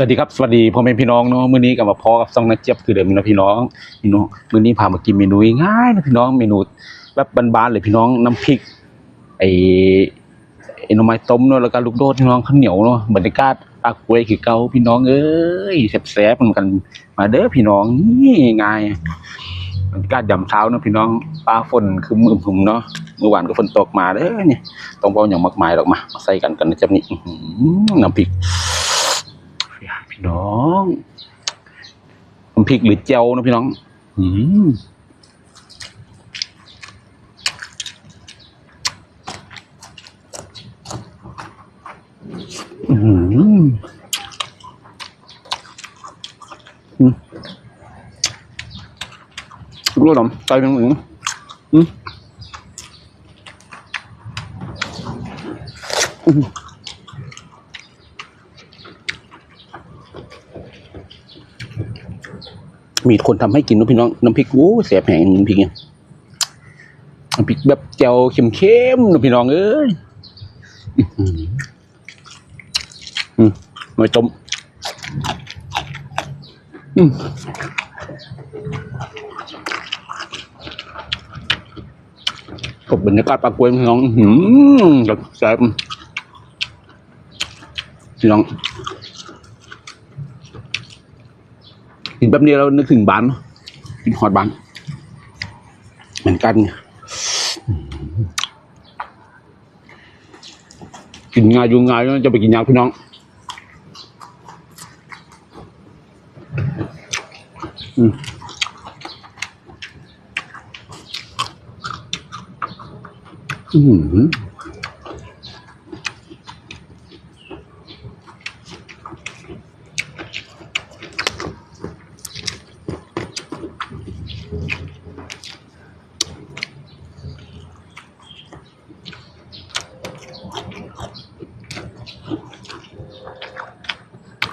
สวัสดีครับสวัสดีพ่อแม่พี่น้องเนาะมื้อนี้ก็มาพอกับซองนักเจี๊ยบคือเดิมนะพี่น้องพี่น้องมื้อนี้พามากินเมนูง่ายนะพี่น้องเมนูแบบบ้านๆเลยพี่น้องน้ำพริกไอ้ไอ้หน่อไม้ต้มเนาะแล้วก็ลูกโดดพี่น้องข้าวเหนียวเนาะบรรยากาศปากกวยคือเก่าพี่น้องเอ้ยแซ่บๆเหมือนกันมาเด้อพี่น้องนี่ง่ายบรรยากาศยามเช้าเนาะพี่น้องฟ้าฝนคือมือผมเนาะเมื่อวานก็ฝนตกมาเด้อเนี่ยต้องเบ่อย่างมากมายหรอกมามาใส่กันกันนะจ๊ะนี่น้ำพริก พี่น้องน้ำพริกหรือเจียวนะพี่น้อง อืมอืมอืมรู้หรอใจเป็นหนึ่งอืมอืม มีคนทำให้กินนะพี่น้องน้ำพริกโอ้แสบแหงน้ำพริกเนี่ยน้ำพริกแบบเจียวเข้มๆนะพี่น้องเอ้ยอื้อหืออืมหน่อยต้มอืมกับบรรยากาศปลากล้วยพี่น้องหืมแบบแซ่บพี่น้อง กินแป๊บเดียวเรานึกถึงบ้านกินฮอดบ้านเหมือนกัน กินง่ายอยู่ง่ายจะไปกินยากพี่น้องอืมอืม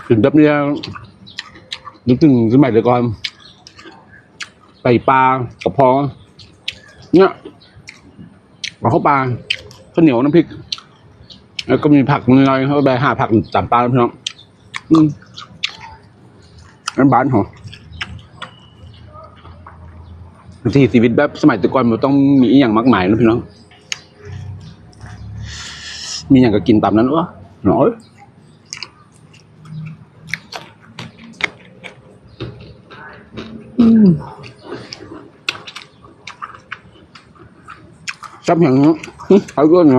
กินแป๊บเดียนึกถึงสมัยเด็กก่อนไปปลากระเพาะเนี่ยปลาข้าปลาข้าวเหนียวน้ำพริก แล้วก็มีผักน้อยๆเขาไปหาผักตามปลาแล้วพี่น้องอืมนั่นบ้านเหรอทีชีวิตแบบสมัยแต่ก่อนมันต้องมีอย่างมากมายนะพี่น้อง มีอย่างก็กินตามนั้นวะน้อย อืมซับอย่างนี้เขาก็เ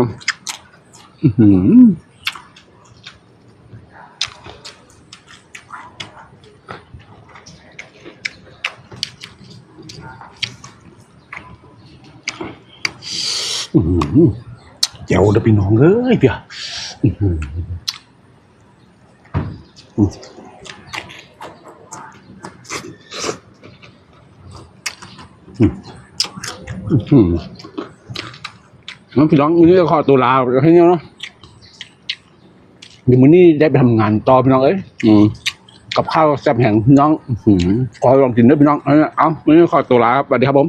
น้องพี่น้องเอ้ยเปียอื้อหืออืมอืมอื้อหือน้องพี่น้องวันนี้จะขอตัวลาไปแค่นี้เนาะเดี๋ยวมื้อนี้ได้ไปทำงานต่อพี่น้องเอ้ยอืมกับข้าวแซ่บแห่งพี่น้องขอลองกินด้วยพี่น้อง เอาเอาวันนี้ขอตัวลาครับสวัสดีครับผม